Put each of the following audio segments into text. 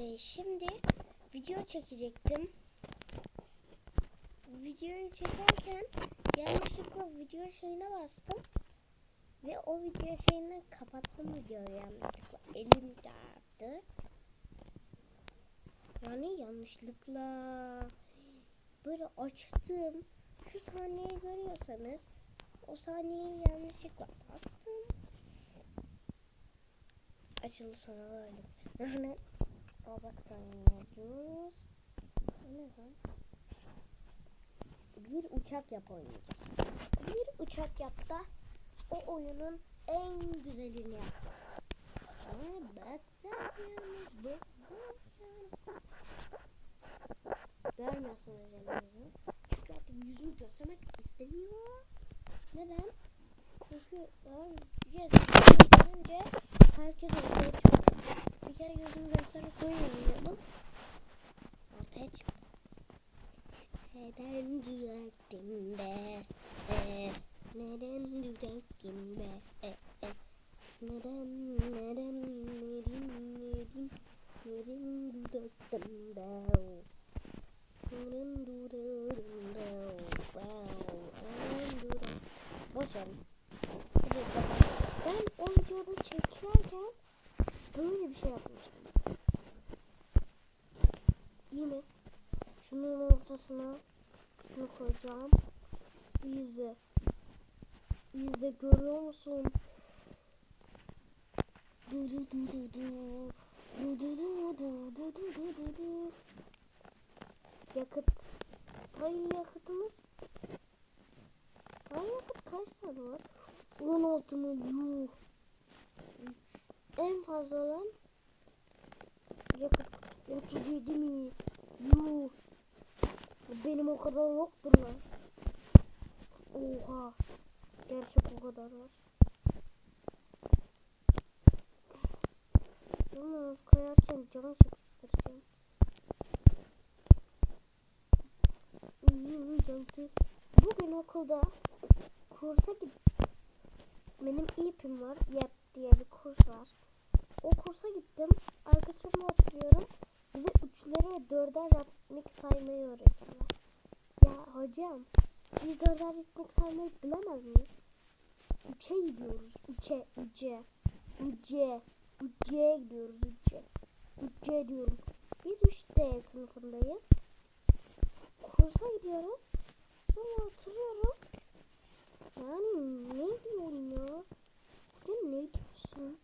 Ee, şimdi video çekecektim. Videoyu çekerken yanlışlıkla video şeyine bastım. Ve o video şeyinden kapattım videoyu yanlışlıkla. Elim çarptı. Yani yanlışlıkla böyle açtım. Şu saniyeyi görüyorsanız o saniyeyi yanlışlıkla bastım. Açıldı sonra öyle. Yani o bak sanıyoruz. O ne lan? Bir uçak yap oynayacağız. Bir uçak yap da o oyunun en güzelini yapacağız. Yani bakacağız, bakacağız. Görmüyorsunuz elimizi. Çünkü artık yüzümü göstermek istemiyor. Neden? Çünkü yüzümü görünce herkes ortaya çıkıyor. Bir kere yüzümü göstermek oynayamıyordum. Ortaya çıktı. Neden düzelttim be? E, neden düzelttim be? E, e. Neden, neden, neden, neden, neden düzelttim be? Neden düzelttim be? Neden düzelttim? Boş bakalım. Ben o videoda çekerken böyle bir şey yapmıştım. Yine şunun ortasına şunu koyacağım. İzle. İzle görüyor musun? Du du du du du. Du du du du du. Yakıt. Ay yakıtımız. Ay yakıt kaç tane var? 16 mı? En fazla olan yakıt 37 mi? Yuh. Benim o kadar yoktur lan. Oha. Gerçek o kadar var. Yalnız kayarken can sıkıştıracağım. Bugün okulda kursa gittim. Benim ipim var. Yap diye bir kurs var. O kursa gittim. Arkadaşımla oturuyorum. Bize üçleri ve dörder ritmik saymayı öğretiyorlar. Ya hocam biz dörder ritmik saymayı bilemez miyiz? Üçe gidiyoruz. Üçe, üçe, üçe, üçe gidiyoruz. Üçe, üçe diyorum. Biz 3D sınıfındayız. Kursa gidiyoruz. Sonra oturuyorum. Yani ne diyorum ya? Ya ne diyorsun?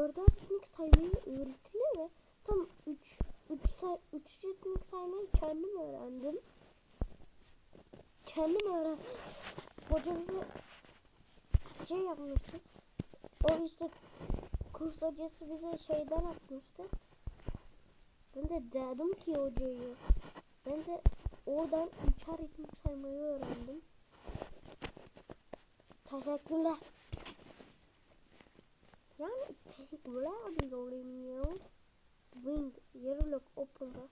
Dörder ritmik saymayı öğretilir mi? Tam üç, üç, say, üç ritmik saymayı kendim öğrendim. Kendim öğren. Hoca bize şey yapmıştı. O işte kurs hocası bize şeyden atmıştı. Ben de dedim ki hocayı. Ben de oradan üçer ritmik saymayı öğrendim. Teşekkürler. Yani teşekkürler diyorum ya. Wing, yarılık, open da.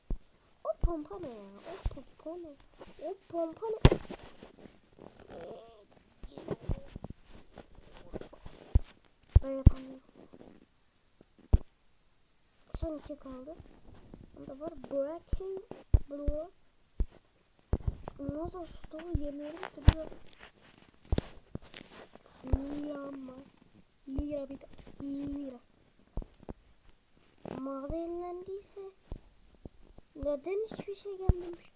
O pompa ne ya? O pompa ne? O pompa yapamıyorum. Son iki kaldı. Onda var Breaking Blue. Nasıl stoğu yemiyorum duruyor. Lira mı? Lira bir lira. Mağaza yenilendiyse neden hiçbir şey gelmemiş?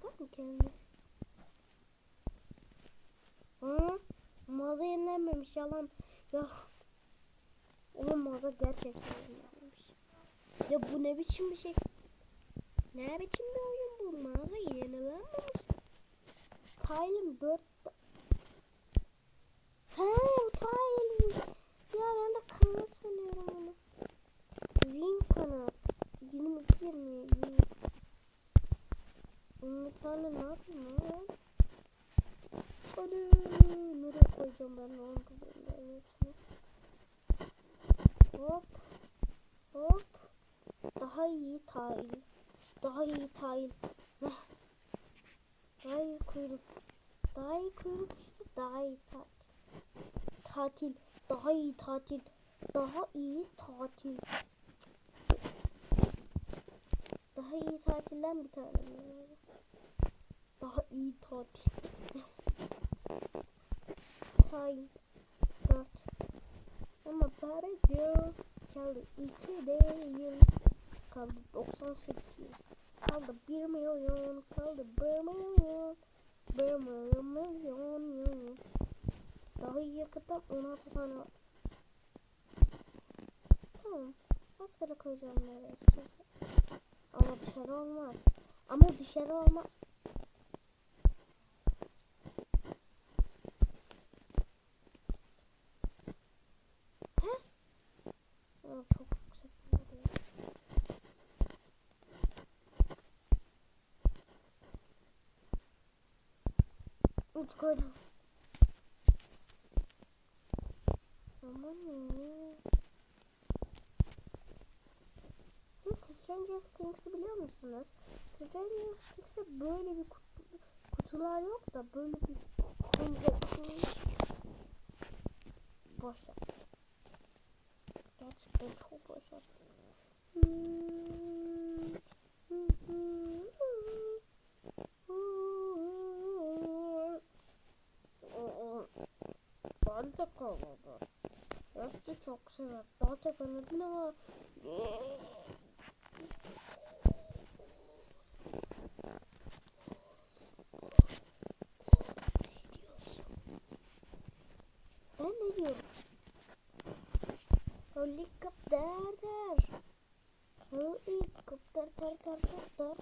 Tam gelmez. Hı? Mağaza yenilenmemiş yalan. Ya. Oğlum mağaza gerçekten yenilenmemiş. Ya bu ne biçim bir şey? Ne biçim bir oyun bu? Mağaza yenilenmemiş. Tile'ım 4 He o Tile. Tane ne yapayım lan? Hadi nereye koyacağım ben onu bunların hepsini. Hop. Hop. Daha iyi tail. Daha iyi. Heh. Daha iyi kuyruk. Daha iyi kuyruk işte daha iyi tatil. Tatil. Daha iyi tatil. daha iyi tatil. Daha iyi tatilden bir tane mi? Tatil. Time 4 Ama para yok. Kaldı 2 değil. Kaldı 98. Kaldı 1 milyon. Kaldı 1 milyon. 1 milyon. Daha yakıttan 16 tane var. Tamam. Maskara koyacağım nereye istiyorsan. Ama dışarı olmaz. Ama dışarı olmaz. Üç koydum. Aman ya. Siz Stranger Things'i biliyor musunuz? Stranger Things'e böyle bir kutu, kutular yok da böyle bir koyacaksınız. Boş yap. Gerçekten çok boş yap. Ben de kanadı. Hepsi çok sever. Daha ne var? Ben ne diyorum? Helikopter der. Helikopter tar tar tar tar.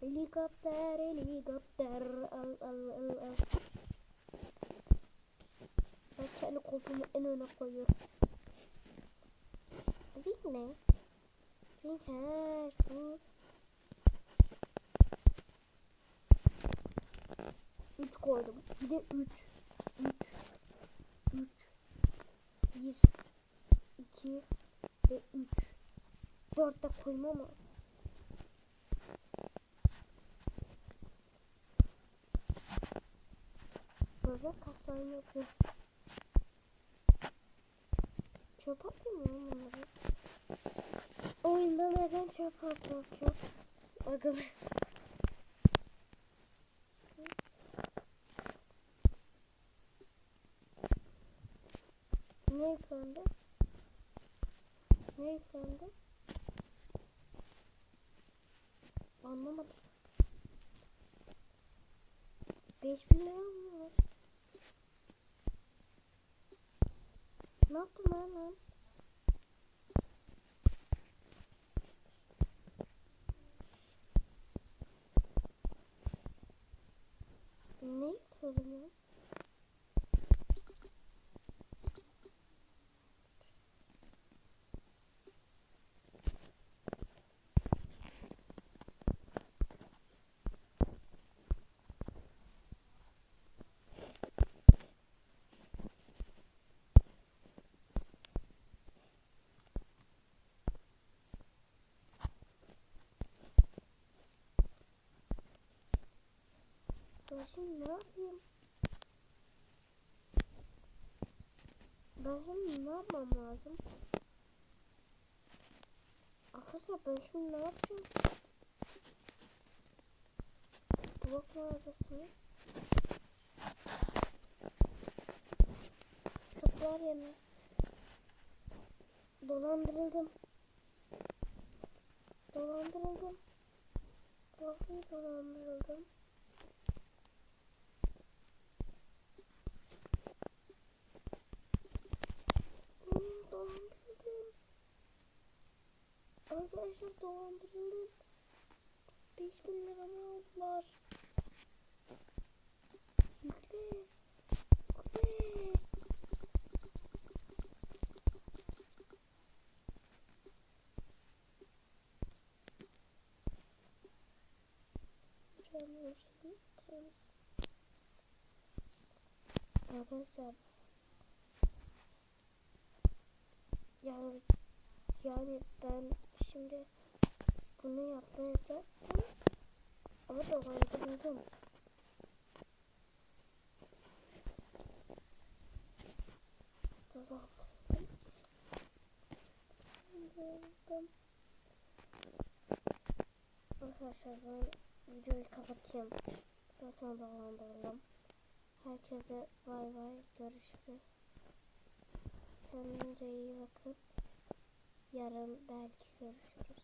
Helikopter helikopter al al al al. Ben kendi koltuğumu en öne koyuyorum. Ring ne? Ring her. Ring. Üç koydum. Bir de üç. Üç. Üç. Bir. iki ve üç. Dört de koymam ama. Böyle kaslarını yapıyor. Çöp atayım mı bunları? Oyunda neden çöp atmak yok? Aga be. Ne yıkandı? Ne yıkandı? Anlamadım. 5000 lira mı var? Ne yaptım ben lan? Ne yıkadım ya? Ben şimdi ne yapayım? Ben şimdi ne yapmam lazım? Arkadaşlar ben şimdi ne yapacağım? Blok mağazası. Tıklar yerine. Dolandırıldım. Dolandırıldım. Vallahi dolandırıldım. Hmm, dolandırıldım. Arkadaşlar dolandırıldım. 5000 liramı aldılar. Yükle. Arkadaşlar yani yani ben şimdi bunu yapmayacaktım ama dolandırıldım. Dolandırıldım. Arkadaşlar ben videoyu kapatayım. Zaten dolandırdım. Herkese bay bay görüşürüz. Kendinize iyi bakın. Yarın belki görüşürüz.